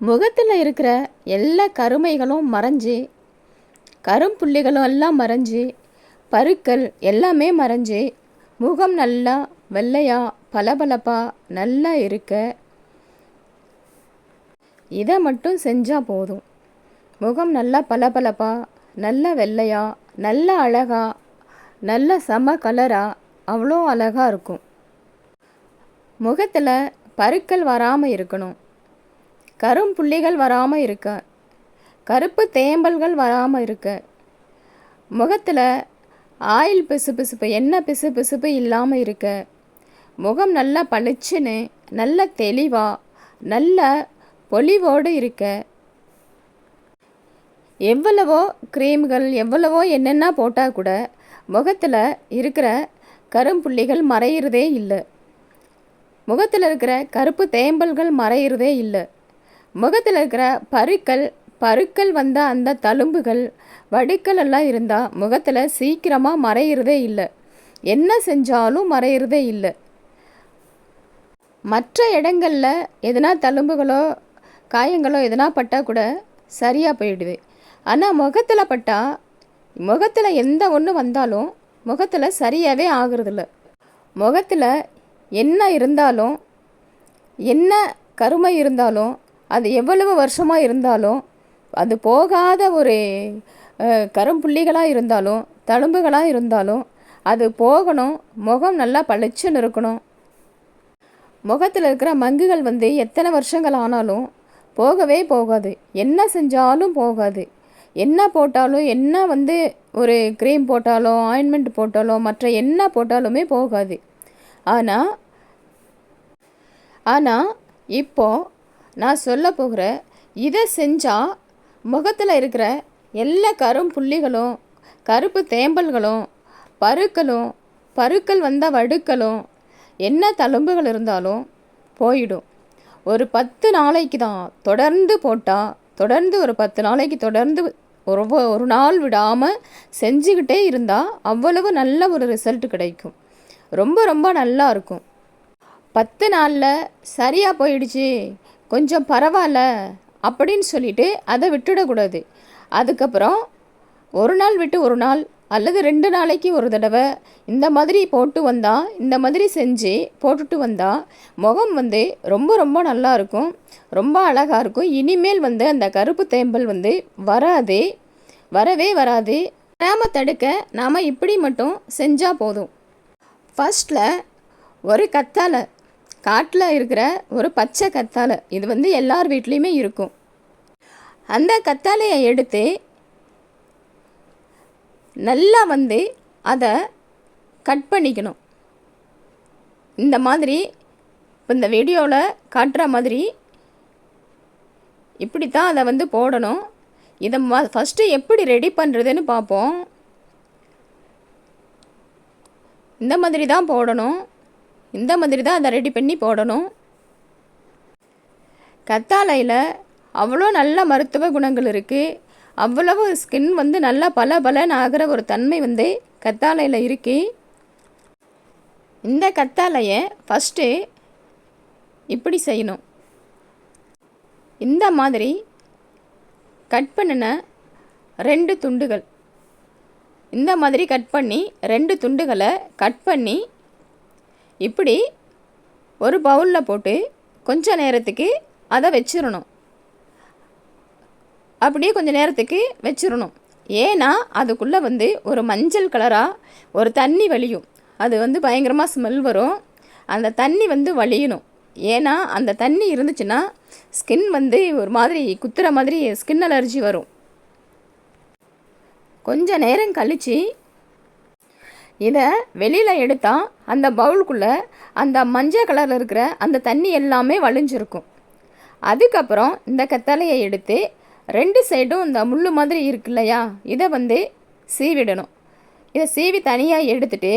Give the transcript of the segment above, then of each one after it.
முகத்தில் இருக்கிற எல்லா கருமைகளும் மறைஞ்சு கரும்புள்ளிகளும் எல்லாம் மறைஞ்சு பருக்கள் எல்லாமே மறைஞ்சு முகம் நல்லா வெள்ளையா பளபளப்பாக நல்லா இருக்க. இதை மட்டும் செஞ்சால் போதும். முகம் நல்லா பளபளப்பாக நல்ல வெள்ளையா நல்ல அழகா நல்ல செம கலராக அவ்வளோ அழகாக இருக்கும். முகத்தில் பருக்கள் வராமல் இருக்கணும். கரும்புள்ளிகள் வராமல் இருக்க. கருப்பு தேம்பல்கள் வராமல் இருக்க. முகத்தில் ஆயில் பிசு பிசுப்பு எண்ணெய் பிசு பிசுப்பு இல்லாமல் இருக்க. முகம் நல்லா பளிச்சுன்னு நல்ல தெளிவாக நல்ல பொலிவோடு இருக்க. எவ்வளவோ க்ரீம்கள் எவ்வளவோ என்னென்ன போட்டால் கூட முகத்தில் இருக்கிற கரும்புள்ளிகள் மறையிறதே இல்லை. முகத்தில் இருக்கிற கருப்பு தேம்பல்கள் மறையிறதே இல்லை. முகத்தில் இருக்கிற பருக்கள் பருக்கள் வந்த அந்த தழும்புகள் வடுக்கள் எல்லாம் இருந்தால் முகத்தில் சீக்கிரமாக மறையிறதே இல்லை. என்ன செஞ்சாலும் மறையிறதே இல்லை. மற்ற இடங்களில் எதனா தழும்புகளோ காயங்களோ எதனா பட்டால் கூட சரியாக போயிடுது. ஆனால் முகத்தில் பட்டால் முகத்தில் எந்த ஒன்று வந்தாலும் முகத்தில் சரியாகவே ஆகுறதில்ல. முகத்தில் என்ன இருந்தாலும் என்ன கருமை இருந்தாலும் அது எவ்வளவு வருஷமாக இருந்தாலும் அது போகாத ஒரு கரும்புள்ளிகளாக இருந்தாலும் தழும்புகளாக இருந்தாலும் அது போகணும். முகம் நல்லா பளிச்சுன்னு இருக்கணும். முகத்தில் இருக்கிற மங்குகள் வந்து எத்தனை வருஷங்கள் ஆனாலும் போகவே போகாது. என்ன செஞ்சாலும் போகாது. என்ன போட்டாலும் என்ன வந்து ஒரு க்ரீம் போட்டாலும் ஆயின்மெண்ட் போட்டாலோ மற்ற என்ன போட்டாலுமே போகாது. ஆனால் ஆனால் இப்போது நான் சொல்ல போகிற இதை செஞ்சால் முகத்தில் இருக்கிற எல்லா கரும்புள்ளிகளும் கருப்பு தேம்பல்களும் பருக்களும் பருக்கள் வந்த வடுக்களும் என்ன தழும்புகள் இருந்தாலும் போயிடும். ஒரு பத்து நாளைக்கு தான் தொடர்ந்து போட்டால் தொடர்ந்து ஒரு பத்து நாளைக்கு தொடர்ந்து ஒரு ஒரு நாள் விடாமல் செஞ்சுக்கிட்டே இருந்தால் அவ்வளவு நல்ல ஒரு ரிசல்ட் கிடைக்கும். ரொம்ப ரொம்ப நல்லா இருக்கும். பத்து நாளில் சரியாக போயிடுச்சு. கொஞ்சம் பரவாயில்ல அப்படின்னு சொல்லிட்டு அதை விட்டுடக்கூடாது. அதுக்கப்புறம் ஒரு நாள் விட்டு ஒரு நாள் அல்லது ரெண்டு நாளைக்கு ஒரு தடவை இந்த மாதிரி போட்டு வந்தால் இந்த மாதிரி செஞ்சு போட்டுட்டு வந்தால் முகம் வந்து ரொம்ப ரொம்ப நல்லா இருக்கும். ரொம்ப அழகாக இருக்கும். இனிமேல் வந்து அந்த கருப்பு தேம்பல் வந்து வராது வரவே வராது. வராமல் தடுக்க நாம் இப்படி மட்டும் செஞ்சால் போதும். ஃபஸ்ட்டில் ஒரு கத்தாழை காட்டில் இருக்கிற ஒரு பச்சை கத்தாழை. இது வந்து எல்லார் வீட்லேயுமே இருக்கும். அந்த கத்தாழையை எடுத்து நல்லா வந்து அதை கட் பண்ணிக்கணும். இந்த மாதிரி இந்த வீடியோவில் காட்டுற மாதிரி இப்படி தான் அதை வந்து போடணும். இதை ம ஃபஸ்ட்டு எப்படி ரெடி பண்ணுறதுன்னு பார்ப்போம் இந்த மாதிரி தான் போடணும். இந்த மாதிரி தான் அதை ரெடி பண்ணி போடணும். கத்தாழையில் அவ்வளோ நல்ல மருத்துவ குணங்கள் இருக்குது அவ்வளவு ஸ்கின் வந்து நல்லா பல பலன் ஆகிற ஒரு தன்மை வந்து கத்தாழையில் இருக்கு. இந்த கத்தாழையை ஃபஸ்ட்டு இப்படி செய்யணும். இந்த மாதிரி கட் பண்ணின ரெண்டு துண்டுகள். இந்த மாதிரி கட் பண்ணி ரெண்டு துண்டுகளை கட் பண்ணி இப்படி ஒரு பவுலில் போட்டு கொஞ்ச நேரத்துக்கு அதை வச்சிடணும் அப்படியே கொஞ்சம் நேரத்துக்கு வச்சிடணும் ஏன்னா அதுக்குள்ளே வந்து ஒரு மஞ்சள் கலராக ஒரு தண்ணி வலியும் அது வந்து பயங்கரமாக ஸ்மெல் வரும். அந்த தண்ணி வந்து வலியணும் ஏன்னா அந்த தண்ணி இருந்துச்சுன்னா ஸ்கின் வந்து ஒரு மாதிரி குத்துற மாதிரி ஸ்கின் அலர்ஜி வரும். கொஞ்ச நேரம் கழித்து இதை வெளியில் எடுத்தால் அந்த பவுலுக்குள்ளே அந்த மஞ்சள் கலரில் இருக்கிற அந்த தண்ணி எல்லாமே வழிஞ்சிருக்கும். அதுக்கப்புறம் இந்த கத்தாலையை எடுத்து ரெண்டு சைடும் இந்த முள் மாதிரி இருக்கு இல்லையா? இதை வந்து சீவிடணும். இதை சீவி தனியாக எடுத்துட்டு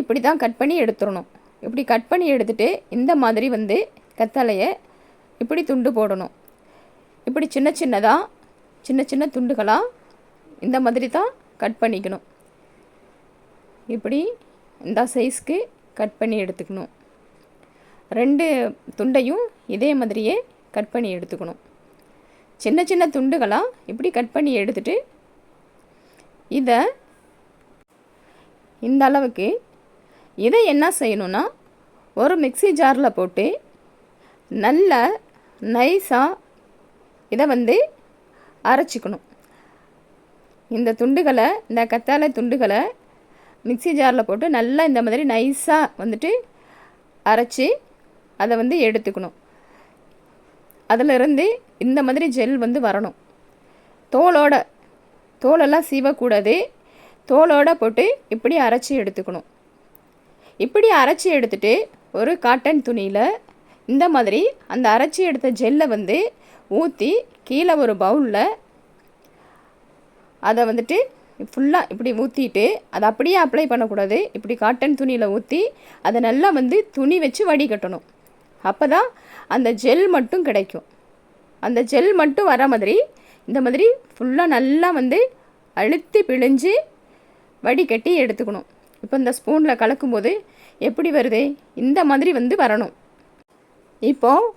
இப்படி தான் கட் பண்ணி எடுத்துடணும். இப்படி கட் பண்ணி எடுத்துட்டு இந்த மாதிரி வந்து கத்தாலையை இப்படி துண்டு போடணும். இப்படி சின்ன சின்னதாக சின்ன சின்ன துண்டுகளாக இந்த மாதிரி தான் கட் பண்ணிக்கணும். இப்படி இந்த சைஸ்க்கு கட் பண்ணி எடுத்துக்கணும். ரெண்டு துண்டையும் இதே மாதிரியே கட் பண்ணி எடுத்துக்கணும். சின்ன சின்ன துண்டுகளாக இப்படி கட் பண்ணி எடுத்துட்டு இதை இந்த அளவுக்கு இதை என்ன செய்யணும்னா ஒரு மிக்ஸி ஜாரில் போட்டு நல்ல நைஸாக இதை வந்து அரைச்சிக்கணும். இந்த துண்டுகளை இந்த கத்தாழை துண்டுகளை மிக்ஸி ஜாரில் போட்டு நல்லா இந்த மாதிரி நைஸாக வந்துட்டு அரைச்சி அதை வந்து எடுத்துக்கணும். அதிலிருந்து இந்த மாதிரி ஜெல் வந்து வரணும். தோலோட தோலெல்லாம் சீவக்கூடாது. தோலோட போட்டு இப்படி அரைச்சி எடுத்துக்கணும். இப்படி அரைச்சி எடுத்துட்டு ஒரு காட்டன் துணியில் இந்த மாதிரி அந்த அரைச்சி எடுத்த ஜெல்லை வந்து ஊற்றி கீழே ஒரு பவுலில் அதை வந்துட்டு ஃபுல்லாக இப்படி ஊற்றிட்டு அதை அப்படியே அப்ளை பண்ணக்கூடாது. இப்படி காட்டன் துணியில் ஊற்றி அதை நல்லா வந்து துணி வச்சு வடிகட்டணும். அப்போ தான் அந்த ஜெல் மட்டும் கிடைக்கும். அந்த ஜெல் மட்டும் வர மாதிரி இந்த மாதிரி ஃபுல்லாக நல்லா வந்து அழுத்தி பிழிஞ்சு வடிகட்டி எடுத்துக்கணும். இப்போ இந்த ஸ்பூனில் கலக்கும்போது எப்படி வருது? இந்த மாதிரி வந்து வரணும். இப்போது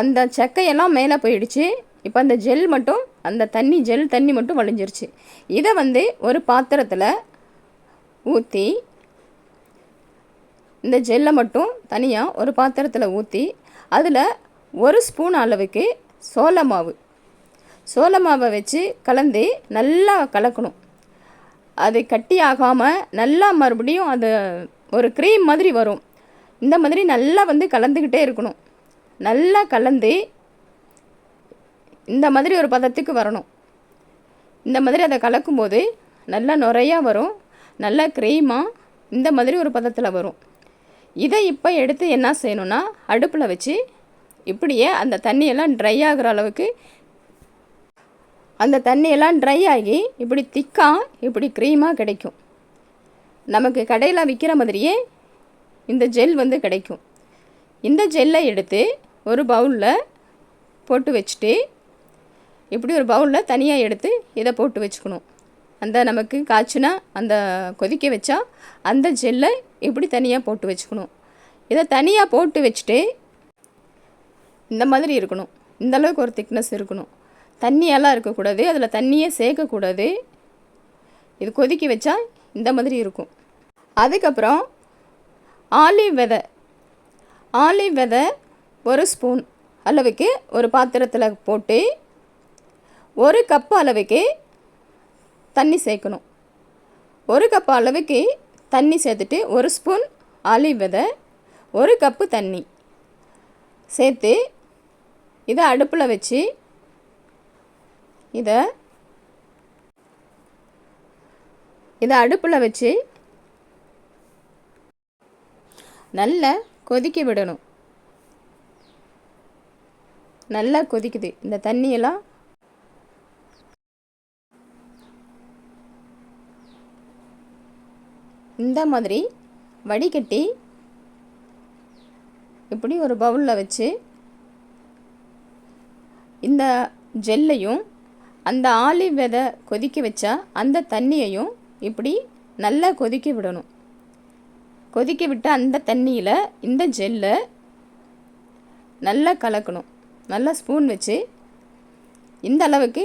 அந்த சக்கையெல்லாம் மேலே போயிடுச்சு. இப்போ அந்த ஜெல் மட்டும் அந்த தண்ணி ஜெல் தண்ணி மட்டும் வழிஞ்சிருச்சு. இதை வந்து ஒரு பாத்திரத்தில் ஊற்றி இந்த ஜெல்லை மட்டும் தனியாக ஒரு பாத்திரத்தில் ஊற்றி அதில் ஒரு ஸ்பூன் அளவுக்கு சோள மாவு. சோள மாவை வச்சு கலந்து நல்லா கலக்கணும். அது கட்டி ஆகாமல் நல்லா மறுபடியும் அது ஒரு க்ரீம் மாதிரி வரும். இந்த மாதிரி நல்லா வந்து கலந்துக்கிட்டே இருக்கணும். நல்லா கலந்து இந்த மாதிரி ஒரு பதத்துக்கு வரணும். இந்த மாதிரி அதை கலக்கும்போது நல்லா நுறையா வரும் நல்லா க்ரீமாக இந்த மாதிரி ஒரு பதத்தில் வரும். இதை இப்போ எடுத்து என்ன செய்யணும்னா அடுப்பில் வச்சு இப்படியே அந்த தண்ணியெல்லாம் ட்ரை ஆகிற அளவுக்கு அந்த தண்ணியெல்லாம் ட்ரை ஆகி இப்படி திக்காக இப்படி க்ரீமாக கிடைக்கும். நமக்கு கடையில் விற்கிற மாதிரியே இந்த ஜெல் வந்து கிடைக்கும். இந்த ஜெல்லை எடுத்து ஒரு பவுலில் போட்டு வச்சுட்டு இப்படி ஒரு பவுலில் தனியாக எடுத்து இதை போட்டு வச்சுக்கணும். அந்த நமக்கு காய்ச்சினா அந்த கொதிக்க வச்சா அந்த ஜெல்லை இப்படி தனியாக போட்டு வச்சுக்கணும். இதை தனியாக போட்டு வச்சுட்டு இந்த மாதிரி இருக்கணும். இந்த அளவுக்கு ஒரு திக்னஸ் இருக்கணும். தண்ணியெல்லாம் இருக்கக்கூடாது. அதில் தண்ணியே சேர்க்கக்கூடாது. இது கொதிக்க வச்சா இந்த மாதிரி இருக்கும். அதுக்கப்புறம் ஆலிவ் விதை. ஆலிவ் விதை ஒரு ஸ்பூன் அளவுக்கு ஒரு பாத்திரத்தில் போட்டு ஒரு கப் அளவுக்கு தண்ணி சேர்க்கணும். ஒரு கப் அளவுக்கு தண்ணி சேர்த்துட்டு ஒரு ஸ்பூன் ஆலிவ் விதை ஒரு கப்பு தண்ணி சேர்த்து இதை அடுப்பில் வச்சு இதை இதை அடுப்பில் வச்சு நல்லா கொதிக்க விடணும். நல்லா கொதிக்குது. இந்த தண்ணியெல்லாம் இந்த மாதிரி வடிகட்டி இப்படி ஒரு பவுலில் வச்சு இந்த ஜெல்லையும் அந்த ஆலிவ் விதை கொதிக்க வச்சா அந்த தண்ணியையும் இப்படி நல்லா கொதிக்க விடணும். கொதிக்க விட்டு அந்த தண்ணியில் இந்த ஜெல்லை நல்லா கலக்கணும். நல்லா ஸ்பூன் வச்சு இந்த அளவுக்கு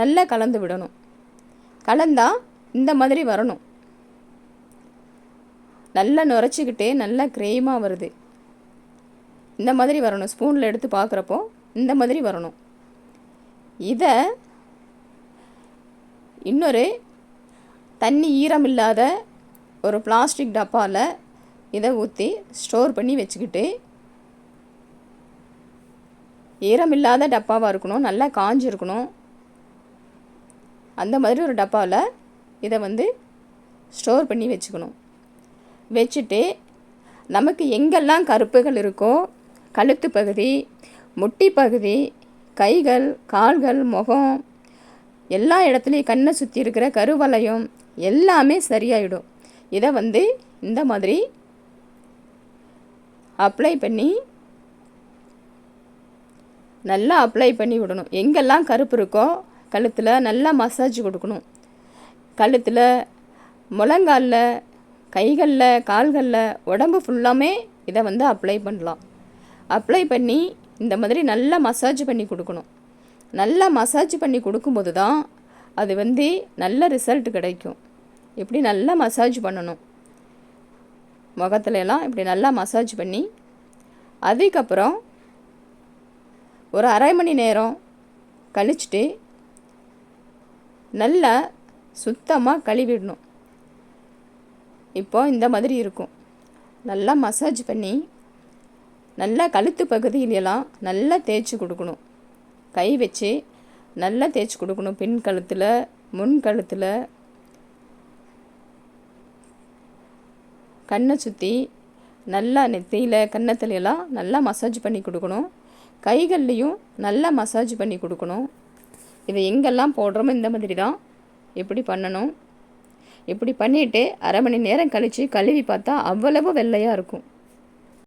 நல்லா கலந்து விடணும். கலந்தால் இந்த மாதிரி வரணும். நல்லா நுரைச்சிக்கிட்டே நல்லா க்ரேமாக வருது. இந்த மாதிரி வரணும். ஸ்பூனில் எடுத்து பார்க்குறப்போ இந்த மாதிரி வரணும். இதை இன்னொரு தண்ணி ஈரம் இல்லாத ஒரு பிளாஸ்டிக் டப்பாவில் இதை ஊற்றி ஸ்டோர் பண்ணி வச்சுக்கிட்டு ஈரம் இல்லாத டப்பாவாக இருக்கணும். நல்லா காஞ்சிருக்கணும். அந்த மாதிரி ஒரு டப்பாவில் இதை வந்து ஸ்டோர் பண்ணி வச்சுக்கணும். வச்சுட்டு நமக்கு எங்கெல்லாம் கருப்புகள் இருக்கோ கழுத்து பகுதி முட்டி பகுதி கைகள் கால்கள் முகம் எல்லா இடத்துலையும் கண்ணை சுற்றி இருக்கிற கருவலையும் எல்லாமே சரியாயிடும். இதை வந்து இந்த மாதிரி அப்ளை பண்ணி நல்லா அப்ளை பண்ணி விடணும். எங்கெல்லாம் கருப்பு இருக்கோ கழுத்தில் நல்லா மசாஜ் கொடுக்கணும். கழுத்தில் முழங்காலில் கைகளில் கால்களில் உடம்பு ஃபுல்லாமே இதை வந்து அப்ளை பண்ணலாம். அப்ளை பண்ணி இந்த மாதிரி நல்லா மசாஜ் பண்ணி கொடுக்கணும். நல்லா மசாஜ் பண்ணி கொடுக்கும்போது தான் அது வந்து நல்ல ரிசல்ட் கிடைக்கும். இப்படி நல்லா மசாஜ் பண்ணணும். முகத்துல எல்லாம் இப்படி நல்லா மசாஜ் பண்ணி அதுக்கப்புறம் ஒரு அரை மணி நேரம் கழிச்சிட்டு நல்லா சுத்தமாக கழுவிடணும். இப்போது இந்த மாதிரி இருக்கும். நல்லா மசாஜ் பண்ணி நல்லா கழுத்து பகுதியிலெல்லாம் நல்லா தேய்ச்சி கொடுக்கணும். கை வச்சு நல்லா தேய்ச்சி கொடுக்கணும். பின் கழுத்தில் முன் கழுத்தில். கண்ணை சுற்றி நல்லா நெத்தியில் கண்ணத்துலையெல்லாம் நல்லா மசாஜ் பண்ணி கொடுக்கணும். கைகள்லேயும் நல்லா மசாஜ் பண்ணி கொடுக்கணும். இதை எங்கெல்லாம் போடுறோமோ இந்த மாதிரி தான் எப்படி பண்ணணும். இப்படி பண்ணிவிட்டு அரை மணி நேரம் கழித்து கழுவி பார்த்தா அவ்வளவு வெள்ளையாக இருக்கும்.